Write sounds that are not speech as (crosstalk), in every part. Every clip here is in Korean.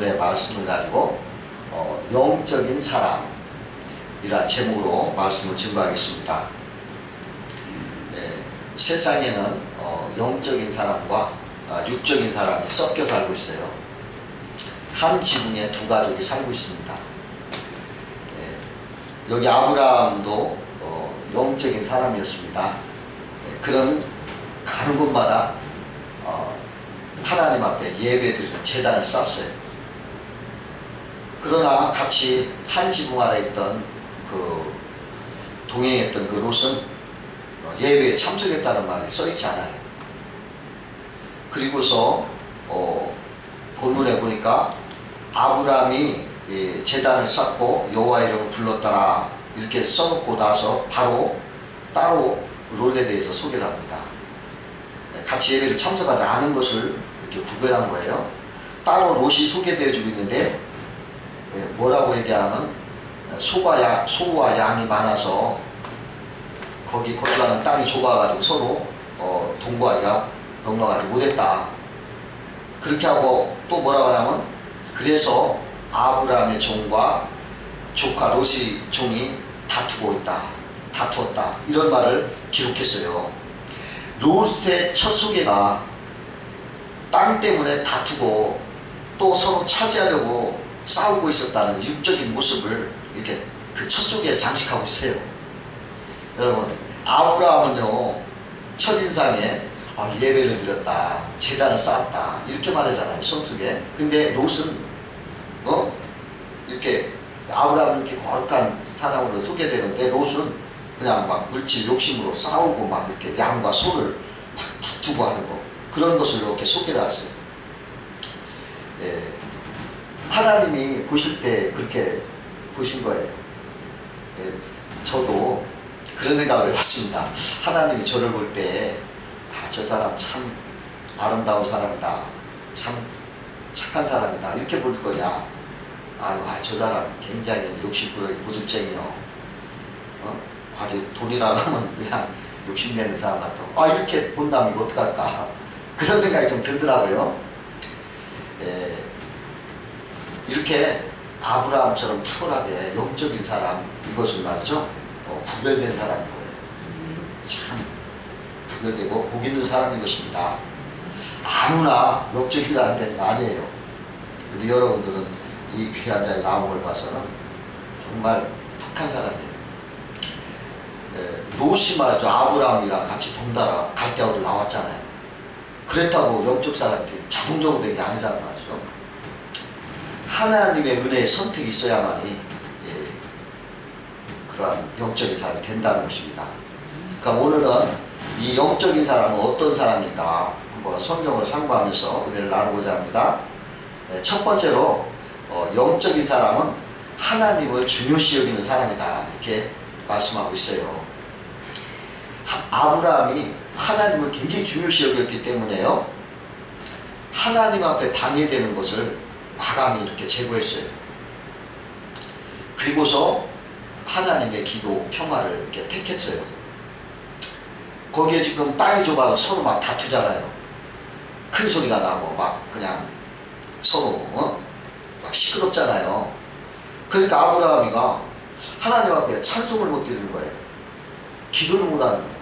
본문의 말씀을 가지고 어, 영적인 사람이라 제목으로 말씀을 증거하겠습니다. 네, 세상에는 어, 영적인 사람과 아, 육적인 사람이 섞여 살고 있어요. 한 지붕에 두 가족이 살고 있습니다. 네, 여기 아브라함도 어, 영적인 사람이었습니다. 네, 그런 가는 곳마다 어, 하나님 앞에 예배드리는 재단을 쌓았어요. 그러나 같이 한 지붕 아래 있던 그 동행했던 그 롯은 어, 예배에 참석했다는 말이 써있지 않아요. 그리고서 어, 본문에 보니까 아브라함이 예, 재단을 쌓고 여호와 이름을 불렀더라 이렇게 써놓고 나서 바로 따로 롯에 대해서 소개를 합니다. 네, 같이 예배를 참석하지 않은 것을 이렇게 구별한 거예요. 따로 롯이 소개되어지고 있는데 예, 뭐라고 얘기하면 소가 양, 소와 양이 많아서 거기 거주하는 땅이 좁아가지고 서로 어, 동거하기가 넉넉하지 못했다. 그렇게 하고 또 뭐라고 하냐면 그래서 아브라함의 종과 조카 롯의 종이 다투고 있다. 다투었다. 이런 말을 기록했어요. 롯의 첫 소개가 땅 때문에 다투고 또 서로 차지하려고 싸우고 있었다는 육적인 모습을 이렇게 그첫 소개에 장식하고 있어요. 여러분, 아브라함은요, 첫인상에 아, 예배를 드렸다, 재단을 쌓았다, 이렇게 말하잖아요, 성숙에. 근데 롯은, 어? 이렇게, 아브라함은 이렇게 거룩한 사람으로 소개되는데, 롯은 그냥 막 물질 욕심으로 싸우고 막 이렇게 양과 소를 막 다투고 하는 거. 그런 것을 이렇게 소개를 하세요. 예, 하나님이 보실 때 그렇게 보신 거예요. 예, 저도 그런 생각을 해봤습니다. 하나님이 저를 볼 때, 아, 저 사람 참 아름다운 사람이다. 참 착한 사람이다. 이렇게 볼 거냐. 아유, 아, 저 사람 굉장히 욕심부러기 고집쟁이요. 어? 아주 돈이라고 하면 그냥 욕심내는 사람 같아. 아, 이렇게 본다면 어떡할까. (laughs) 그런 생각이 좀 들더라고요. 예, 이렇게 아브라함처럼 탁월하게 영적인 사람, 이것을 말이죠. 어, 구별된 사람인 거예요. 참 구별되고 복 있는 사람인 것입니다. 아무나 영적인 사람 되는 거 아니에요. 근데 여러분들은 이 귀한 자리에 나온 걸 봐서는 정말 착한 사람이에요. 예, 롯이 말이죠. 아브라함이랑 같이 동달아 갈대아우를 나왔잖아요. 그랬다고 영적 사람이 자동적으로 된 게 아니라는 말이죠. 하나님의 은혜의 선택이 있어야만이 예, 그러한 영적인 사람이 된다는 것입니다. 그러니까 오늘은 이 영적인 사람은 어떤 사람일까 한번 성경을 상고하면서 은혜를 나누고자 합니다. 예, 첫 번째로 어, 영적인 사람은 하나님을 중요시 여기는 사람이다 이렇게 말씀하고 있어요. 하- 아브라함이 하나님을 굉장히 중요시 여겼기 때문에요. 하나님 앞에 방해되는 것을 과감히 이렇게 제거했어요. 그리고서 하나님의 기도, 평화를 이렇게 택했어요. 거기에 지금 땅이 좁아서 서로 막 다투잖아요. 큰 소리가 나고 막 그냥 서로 어? 막 시끄럽잖아요. 그러니까 아브라함이가 하나님 앞에 찬송을 못 드리는 거예요. 기도를 못 하는 거예요.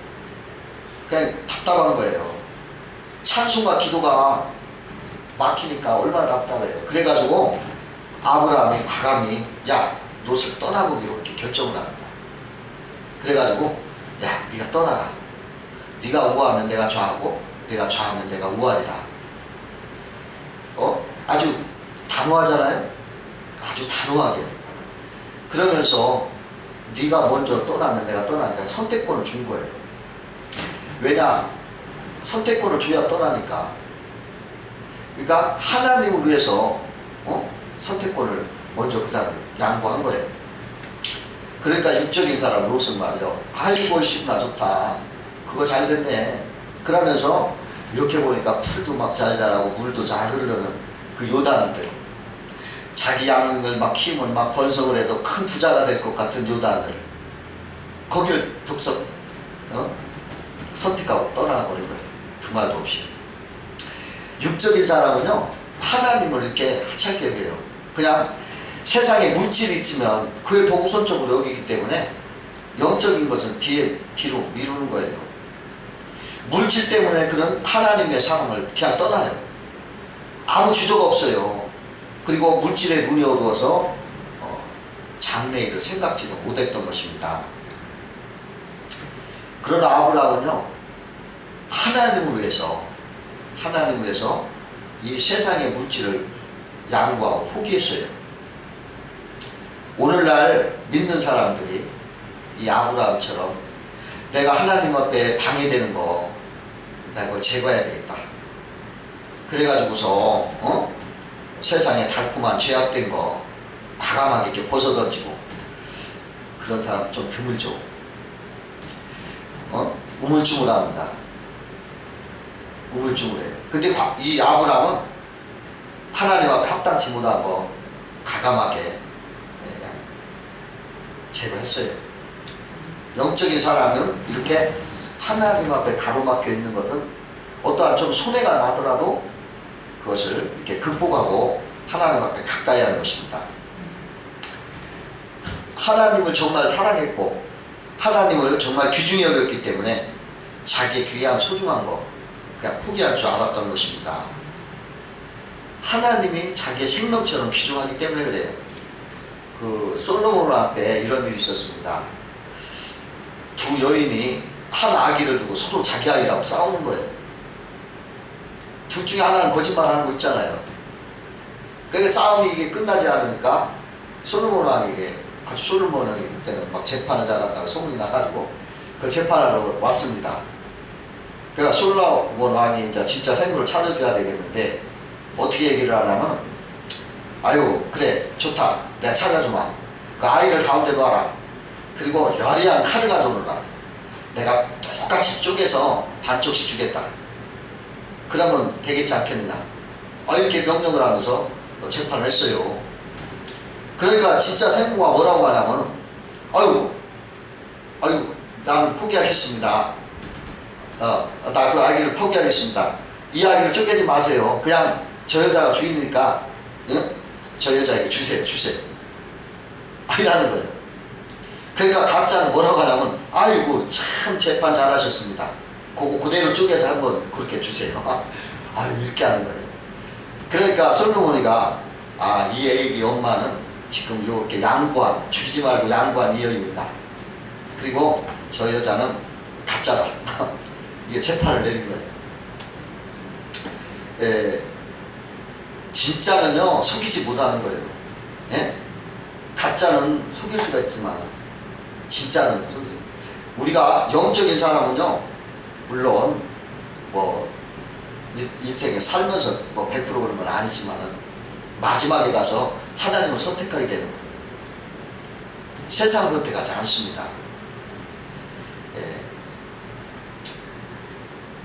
그냥 답답한 거예요. 찬송과 기도가 막히니까 얼마나 답답해요. 그래가지고 아브라함이 과감히 야 롯을 떠나보기로 이렇게 결정을 합니다. 그래가지고 야 네가 떠나라. 네가 우하면 내가 좌하고 내가 좌하면 내가 우하리라. 어? 아주 단호하잖아요. 아주 단호하게. 그러면서 네가 먼저 떠나면 내가 떠나니까 선택권을 준 거예요. 왜냐? 선택권을 줘야 떠나니까. 그러니까 하나님을 위해서 어? 선택권을 먼저 그 사람이 양보한 거예요. 그러니까 육적인 사람 롯은 말이요. 아이고 시구나 좋다. 그거 잘 됐네. 그러면서 이렇게 보니까 풀도 막 잘 자라고 물도 잘 흐르는 그 요단들. 자기 양을 막 키우면 막 번성을 해서 큰 부자가 될 것 같은 요단들. 거기를 독서 어? 선택하고 떠나버린 거예요. 두 말도 없이. 육적인 사람은요, 하나님을 이렇게 하찮게 여겨요. 그냥 세상에 물질이 있으면 그걸 더 우선적으로 여기기 때문에 영적인 것은 뒤에 뒤로 미루는 거예요. 물질 때문에 그런 하나님의 사랑을 그냥 떠나요. 아무 주저가 없어요. 그리고 물질에 눈이 어두워서 어, 장래일을 생각지도 못했던 것입니다. 그러나 아브라함은요 하나님을 위해서 하나님을 위해서 이 세상의 물질을 양보하고 포기했어요. 오늘날 믿는 사람들이 이 아브라함처럼 내가 하나님 앞에 방해되는 거, 나 이거 제거해야 되겠다. 그래가지고서, 어? 세상에 달콤한 죄악된 거, 과감하게 이렇게 벗어던지고, 그런 사람 좀 드물죠. 어? 우물쭈물합니다. 우물쭈물해요. 근데 과- 이 아브라함은 하나님 앞에 합당치 못한 거, 과감하게 그냥 제거했어요. 영적인 사람은 이렇게 하나님 앞에 가로막혀 있는 것은 어떠한 좀 손해가 나더라도 그것을 이렇게 극복하고 하나님 앞에 가까이 하는 것입니다. 하나님을 정말 사랑했고 하나님을 정말 귀중히 여겼기 때문에 자기의 귀한 소중한 거 그냥 포기할 줄 알았던 것입니다. 하나님이 자기의 생명처럼 귀중하기 때문에 그래요. 그 솔로몬 왕 때 이런 일이 있었습니다. 두 여인이 한 아기를 두고 서로 자기 아이라고 싸우는 거예요. 둘 중에 하나는 거짓말하는 거 있잖아요. 그게 싸움이 이게 끝나지 않으니까 솔로몬 왕에게 솔로몬 왕이 그때는 막 재판을 잘한다고 소문이 나가지고 그 재판하러 왔습니다. 그러니까 솔로몬 왕이 이제 진짜 생물을 찾아줘야 되겠는데 어떻게 얘기를 하냐면 아유 그래 좋다. 내가 찾아주마. 그 아이를 가운데 놔라. 그리고 여리한 칼을 가져오느라. 내가 똑같이 쪼개서 반쪽씩 주겠다. 그러면 되겠지 않겠느냐? 아 이렇게 명령을 하면서 재판을 했어요. 그러니까 진짜 생모가 뭐라고 하냐면 아유 아유 나는 포기하겠습니다 어, 나 그 아기를 포기하겠습니다. 이 아기를 쪼개지 마세요. 그냥 저 여자가 주인이니까 응? 저 여자에게 주세요 주세요. 이라는 거예요. 그러니까 각자는 뭐라고 하냐면 아이고 참 재판 잘하셨습니다. 그거 그대로 쪼개서 한번 그렇게 주세요. (laughs) 아 이렇게 하는 거예요. 그러니까 솔로몬이가 아 이 애기 엄마는 지금 이렇게 양보한 죽이지 말고 양보한 이 여인이다. 그리고 저 여자는 가짜다 (laughs) 이게 재판을 내린 거예요. 에, 진짜는요 속이지 못하는 거예요. 예? 가짜는 속일 수가 있지만 진짜는 속이지 우리가 영적인 사람은요 물론 뭐 이- 인생에 살면서 뭐 100% 그런 건 아니지만은 마지막에 가서 하나님을 선택하게 되는 거예요. 세상을 선택하지 않습니다. 예.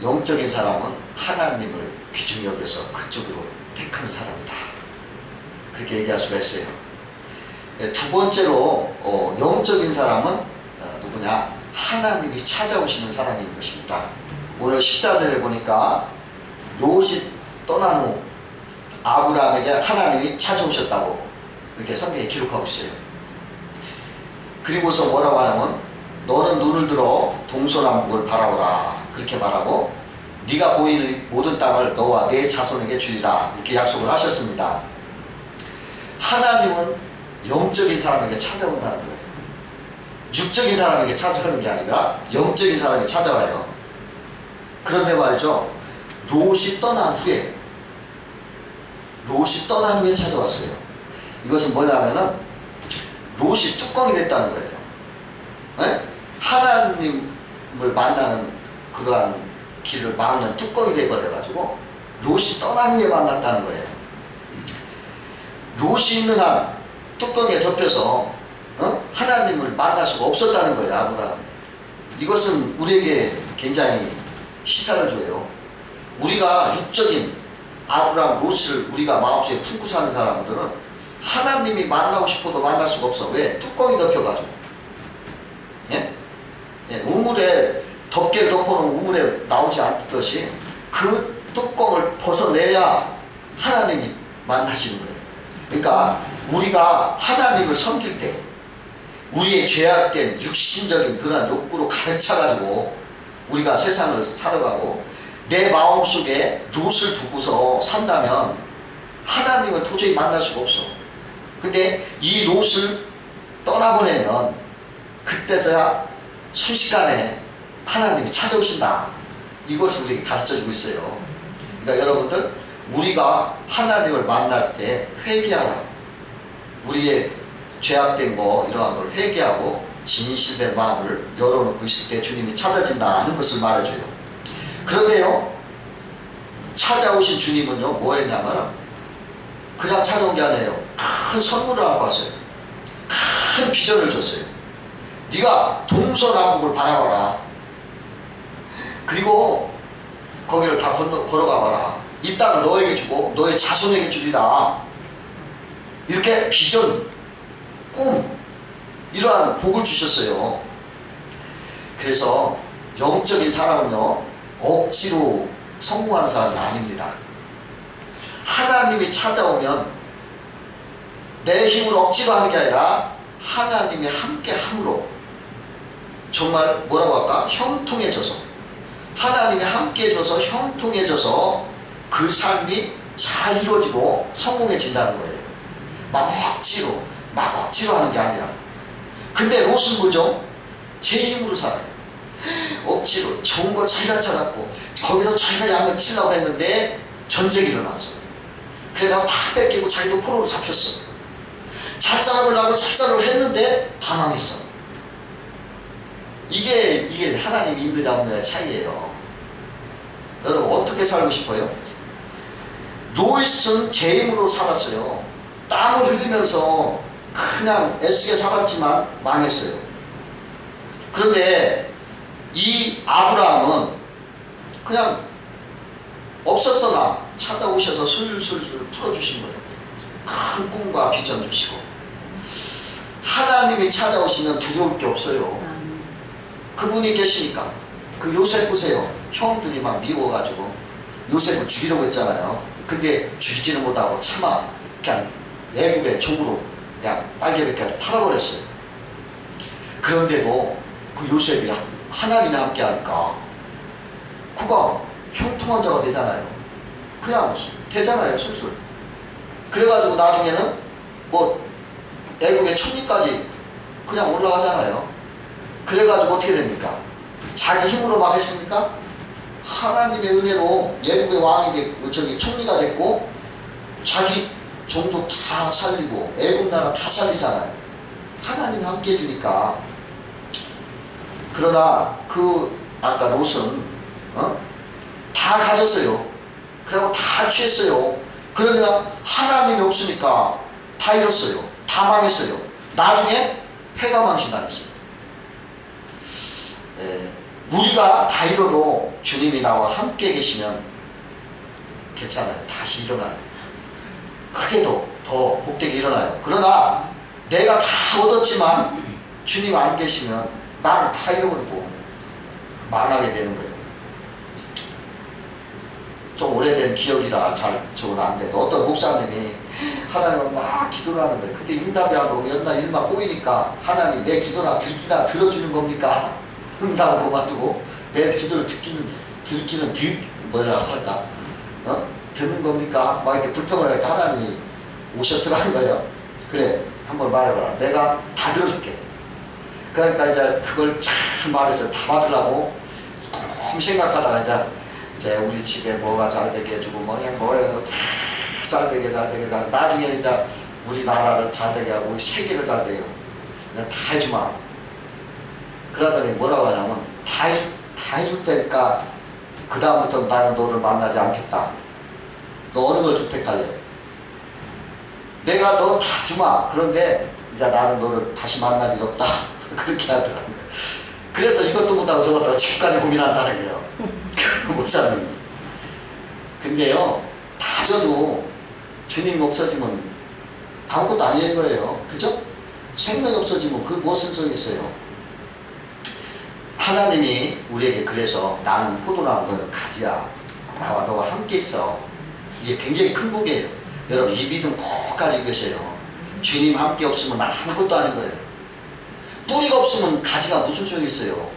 영적인 사람은 하나님을 귀중히 여겨서 그쪽으로 택하는 사람이다. 그렇게 얘기할 수가 있어요. 예, 두 번째로 어, 영적인 사람은 어, 누구냐? 하나님이 찾아오시는 사람인 것입니다. 오늘 14절에 보니까 롯이 떠난 후 아브라함에게 하나님이 찾아오셨다고 이렇게 성경에 기록하고 있어요. 그리고서 뭐라고 하냐면 너는 눈을 들어 동서남북을 바라보라 그렇게 말하고 네가 보이는 모든 땅을 너와 네 자손에게 주리라 이렇게 약속을 하셨습니다. 하나님은 영적인 사람에게 찾아온다는 거예요. 육적인 사람에게 찾아오는 게 아니라 영적인 사람에게 찾아와요. 그런데 말이죠. 롯이 떠난 후에 롯이 떠난 후에 찾아왔어요. 이것은 뭐냐면은 롯이 뚜껑이 됐다는 거예요. 네? 하나님을 만나는 그러한 길을 막는 뚜껑이 돼버려가지고 롯이 떠난 후에 만났다는 거예요. 롯이 있는 한 뚜껑에 덮여서 어? 하나님을 만날 수가 없었다는 거예요. 아브라함. 이것은 우리에게 굉장히 시사를 줘요. 우리가 육적인 아브라함 롯을 우리가 마음속에 품고 사는 사람들은 하나님이 만나고 싶어도 만날 수가 없어. 왜? 뚜껑이 덮여가지고. 예? 예, 우물에 덮개를 덮어놓은 우물에 나오지 않듯이 그 뚜껑을 벗어내야 하나님이 만나시는 거예요. 그러니까 우리가 하나님을 섬길 때 우리의 죄악된 육신적인 그런 욕구로 가득 차가지고 우리가 세상을 살아가고 내 마음속에 롯을 두고서 산다면 하나님을 도저히 만날 수가 없어. 근데 이 롯을 떠나보내면 그때서야 순식간에 하나님이 찾아오신다. 이것을 우리에게 가르쳐 주고 있어요. 그러니까 여러분들 우리가 하나님을 만날 때 회개하라. 우리의 죄악된 거 이러한 걸 회개하고 진실된 마음을 열어놓고 있을 때 주님이 찾아진다는 것을 말해줘요. 그런데요 찾아오신 주님은요 뭐 했냐면 그냥 찾아온 게 아니에요. 큰 선물을 갖고 왔어요. 큰 비전을 줬어요. 네가 동서남북을 바라봐라. 그리고 거기를 다 건너, 걸어가 봐라. 이 땅을 너에게 주고 너의 자손에게 주리라. 이렇게 비전, 꿈, 이러한 복을 주셨어요. 그래서 영적인 사람은요, 억지로 성공하는 사람이 아닙니다. 하나님이 찾아오면 내 힘으로 억지로 하는 게 아니라 하나님이 함께 함으로 정말 뭐라고 할까? 형통해져서 하나님이 함께 해줘서 형통해져서 그 삶이 잘 이루어지고 성공해진다는 거예요. 막 억지로 막 억지로 하는 게 아니라 근데 롯은 뭐죠? 제 힘으로 살아요. 억지로 좋은 거 자기가 찾았고 거기서 자기가 양을 치려고 했는데 전쟁이 일어났어. 그래가지고 다 뺏기고 자기도 포로로 잡혔어. 찰싸움을 하고 찰싸움을 했는데 다 망했어. 이게 이게 하나님 인물 잡는 차이예요. 여러분 어떻게 살고 싶어요? 로이스는 제 힘으로 살았어요. 땀을 흘리면서 그냥 애쓰게 살았지만 망했어요. 그런데 이 아브라함은 그냥 없었으나 찾아오셔서 술술술 풀어주신 거예요. 큰 꿈과 비전 주시고 하나님이 찾아오시면 두려울 게 없어요. 그분이 계시니까 그 요셉 보세요. 형들이 막 미워가지고 요셉을 죽이려고 했잖아요. 근데 죽이지는 못하고 차마 그냥 애국의 종으로 그냥 빨개벗겨 팔아버렸어요. 그런데도 그 요셉이 하나님이 함께 하니까 그가 형통한 자가 되잖아요. 그냥 되잖아요, 술술. 그래가지고 나중에는 뭐 애국의 천리까지 그냥 올라가잖아요. 그래가지고 어떻게 됩니까? 자기 힘으로 막 했습니까? 하나님의 은혜로 예국의 왕이 됐고 저기 총리가 됐고 자기 종족 다 살리고 애국 나라 다 살리잖아요. 하나님이 함께 해주니까 그러나 그 아까 롯은 어? 다 가졌어요. 그리고 다 취했어요. 그러니까 하나님이 없으니까 다 잃었어요. 다 망했어요. 나중에 폐가 망신당했어요. 예, 우리가 다 잃어도 주님이 나와 함께 계시면 괜찮아요. 다시 일어나요. 크게도 더 복되게 일어나요. 그러나 내가 다 얻었지만 주님 안 계시면 나는 다 잃어버리고 망하게 되는 거예요. 좀 오래된 기억이라 잘 적은 안 돼도 어떤 목사님이 하나님을 막 기도를 하는데 그때 응답이 안 오고 연나 일만 꼬이니까 하나님 내 기도나 듣기나 들어주는 겁니까? 응답을 그만두고 내 기도를 듣기는 듣기는 뒤 뭐라고 할까? 어? 듣는 겁니까? 막 이렇게 불평을 하니까 하나님이 오셨더라는 거예요. 그래 한번 말해봐라. 내가 다 들어줄게. 그러니까 이제 그걸 잘 말해서 다 받으려고 곰 생각하다가 이제 이제 우리 집에 뭐가 잘 되게 해주고 뭐냐 뭐야 다잘 되게 잘 되게 잘 나중에 이제 우리나라를 잘 되게 하고 세계를 잘 되게 하고 다 해주마 그러더니 뭐라고 하냐면 다, 해줄, 다 해줄 테니까 그 다음부터 나는 너를 만나지 않겠다 너 어느 걸 주택할래 내가 너 다 주마 그런데 이제 나는 너를 다시 만날 일 없다 (laughs) 그렇게 하더라고요 그래서 이것도 못하고 저것도 지금까지 고민한다는 거예요 (laughs) 목사님. 근데요, 다 줘도 주님이 없어지면 아무것도 아닌 거예요. 그죠? 생명이 없어지면 그 무슨 소용이 있어요? 하나님이 우리에게 그래서 나는 포도나무 너는 가지야. 나와 너와 함께 있어. 이게 굉장히 큰 복이에요. 여러분 이 믿음 꼭 가지고 계세요. 주님 함께 없으면 아무것도 아닌 거예요. 뿌리가 없으면 가지가 무슨 소용이 있어요.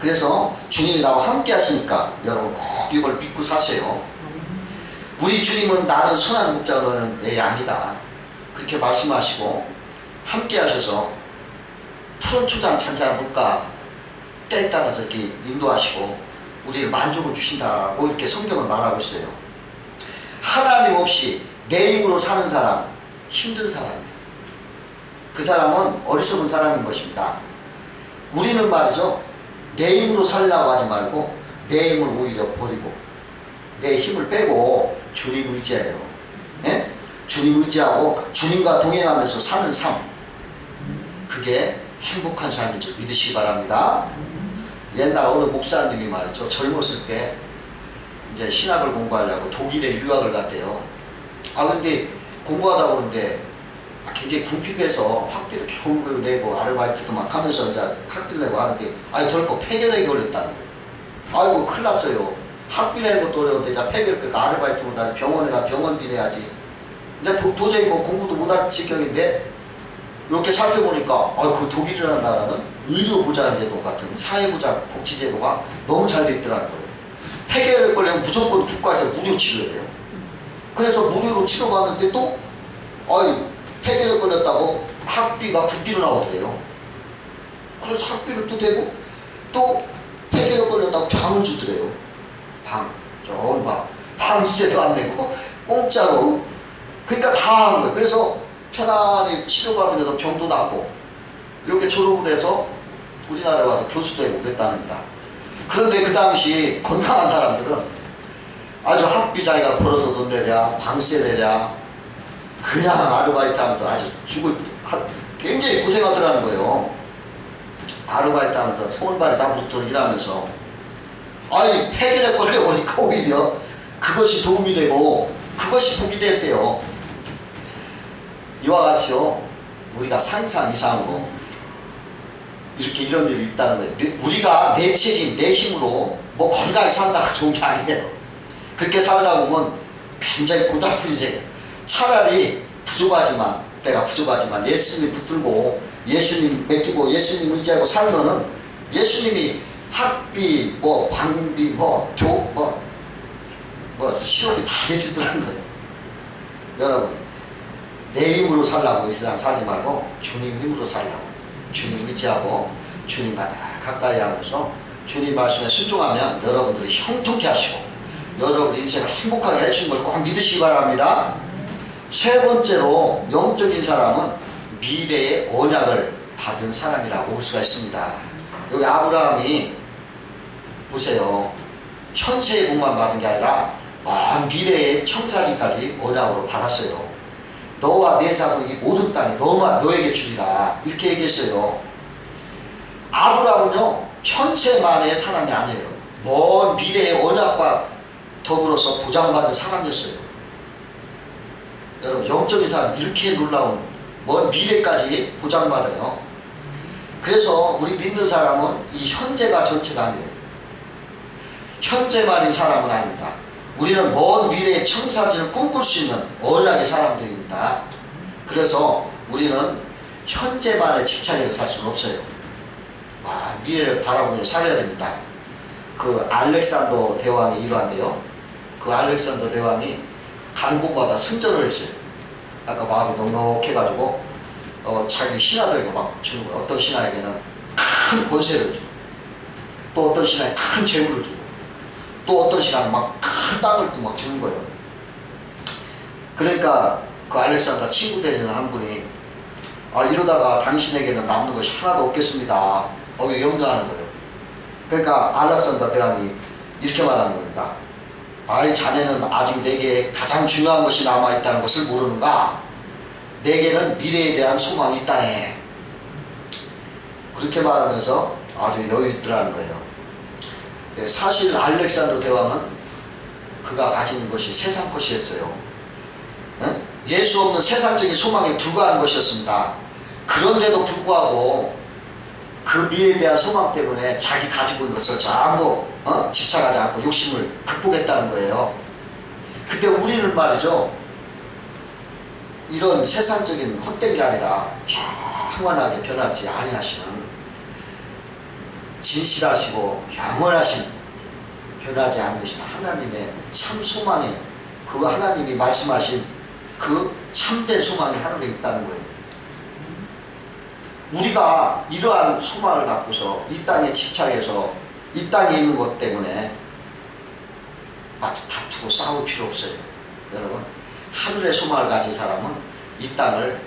그래서 주님이 나와 함께 하시니까 여러분 꼭 이걸 믿고 사세요. 우리 주님은 나는 선한 목자가 너는 내 양이다. 그렇게 말씀하시고 함께 하셔서 푸른 초장 잔잔한 물가 때에 따라서 이렇게 인도하시고 우리를 만족을 주신다고 이렇게 성경은 말하고 있어요. 하나님 없이 내 힘으로 사는 사람 힘든 사람이에요. 그 사람은 어리석은 사람인 것입니다. 우리는 말이죠. 내 힘으로 살려고 하지 말고 내 힘을 오히려 버리고 내 힘을 빼고 주님 의지해요. 예? 주님 의지하고 주님과 동행하면서 사는 삶. 그게 행복한 삶인 줄 믿으시기 바랍니다. 옛날 어느 목사님이 말이죠. 젊었을 때 이제 신학을 공부하려고 독일에 유학을 갔대요. 아 근데 공부하다 보는데 굉장히 궁핍해서 학비도 겨우 내고 아르바이트도 막 하면서 이제 학비를 내고 하는데 아니 덜컥 폐결핵이 걸렸다는 거예요. 아이고 큰일 났어요. 학비 내는 것도 어려운데 이제 폐결 그러니까 아르바이트 못하니 병원에 가 병원비 내야지. 이제 도, 도저히 뭐 공부도 못할 지경인데 이렇게 살펴보니까 아, 그 독일이라는 나라는 의료보장제도 같은 사회보장 복지제도가 너무 잘 돼 있더라는 거예요. 폐결핵 걸리면 무조건 국가에서 무료 치료를 해요. 그래서 무료로 치료받는데 또 아이 폐결핵 걸렸다고 학비가 국비로 나오더래요. 그래서 학비를 또 대고 또 폐결핵 걸렸다고 방을 주더래요. 방, 좋은 방. 방세도 안 내고 공짜로. 그러니까 다 하는 거예요. 그래서 편안히 치료받으면서 병도 낫고 이렇게 졸업을 해서 우리나라에 와서 교수도 되고 그랬답니다. 그런데 그 당시 건강한 사람들은 아주 학비 자기가 벌어서 돈 내랴, 방세 내랴, 그냥 아르바이트 하면서 아주 죽을, 하- 굉장히 고생하더라는 거예요. 아르바이트 하면서 손발이 다 부르도록 일하면서. 아니, 폐결에 걸려보니까 오히려 그것이 도움이 되고 그것이 복이 될 때요. 이와 같이요, 우리가 상상 이상으로 이렇게 이런 일이 있다는 거예요. 내- 우리가 내 책임, 내 힘으로 뭐 건강히 산다고 좋은 게 아니에요. 그렇게 살다 보면 굉장히 고달픈 인생. 차라리 부족하지만, 내가 부족하지만 예수님이 붙들고 예수님 맡기고 예수님 의지하고 살면은 예수님이 학비, 뭐 방비, 뭐 교, 뭐, 뭐 시험이 다 해주더라는 거예요. 여러분, 내 힘으로 살라고 이 세상 살지 말고 주님 힘으로 살라고. 주님 의지하고 주님과 늘 가까이 하면서 주님 말씀에 순종하면 여러분들이 형통케 하시고 여러분 인생을 행복하게 해주신 걸 꼭 믿으시기 바랍니다. 세 번째로 영적인 사람은 미래의 언약을 받은 사람이라고 볼 수가 있습니다. 여기 아브라함이 보세요. 현세의 복만 받은 게 아니라 먼 미래의 청사진까지 언약으로 받았어요. 너와 내 자손이 모든 땅이 너만 너에게 주리라 이렇게 얘기했어요. 아브라함은요 현재만의 사람이 아니에요. 먼 미래의 언약과 더불어서 보장받은 사람이었어요. 여러분 영적인 사람 이렇게 놀라운 먼 미래까지 보장받아요. 그래서 우리 믿는 사람은 이 현재가 전체가 아니에요. 현재만인 사람은 아닙니다. 우리는 먼 미래의 청사진을 꿈꿀 수 있는 언약의 사람들입니다. 그래서 우리는 현재만의 직장에서 살 수는 없어요. 아, 미래를 바라보며 살아야 됩니다. 그 알렉산더 대왕이 이러한데요. 그 알렉산더 대왕이 간 곳마다 승전을 했어요. 아까 마음이 넉넉해가지고 어, 자기 신하들에게 막 주는 거예요. 어떤 신하에게는 큰 권세를 주고 또 어떤 신하에 큰 재물을 주고 또 어떤 신하는 막큰 땅을 또 막 주는 거예요. 그러니까 그 알렉산더 친구 되는 한 분이 아 이러다가 당신에게는 남는 것이 하나도 없겠습니다. 거기 염려하는 거예요. 그러니까 알렉산더 대왕이 이렇게 말하는 겁니다. 아이 자네는 아직 내게 가장 중요한 것이 남아 있다는 것을 모르는가? 내게는 미래에 대한 소망이 있다네. 그렇게 말하면서 아주 여유 있더라는 거예요. 네, 사실 알렉산더 대왕은 그가 가진 것이 세상 것이었어요. 응? 예수 없는 세상적인 소망에 불과한 것이었습니다. 그런데도 불구하고 그 미래에 대한 소망 때문에 자기 가지고 있는 것을 전부 어? 집착하지 않고 욕심을 극복했다는 거예요. 근데 우리는 말이죠. 이런 세상적인 헛된 게 아니라 영원하게 변하지 아니하시는 진실하시고 영원하신 변하지 않으신 하나님의 참 소망에 그 하나님이 말씀하신 그 참된 소망이 하늘에 있다는 거예요. 우리가 이러한 소망을 갖고서 이 땅에 집착해서 이 땅에 있는 것 때문에 막 다투고 싸울 필요 없어요. 여러분, 하늘의 소망을 가진 사람은 이 땅을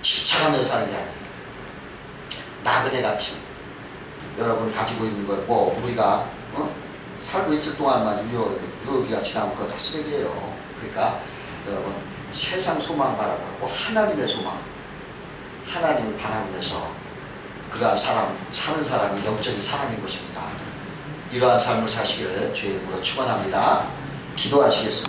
집착하면서 사는 게 아니에요. 나그네 같이 여러분 가지고 있는 것, 뭐 우리가 어? 살고 있을 동안만 유효, 유효기가 지나면 그거 다 쓰레기예요. 그러니까 여러분 세상 소망 바라보고 하나님의 소망, 하나님을 바라보면서 그러한 사람, 사는 사람이 영적인 사람인 것입니다. 이러한 삶을 사시기를 주의 이름으로 축원합니다. 기도하시겠습니다.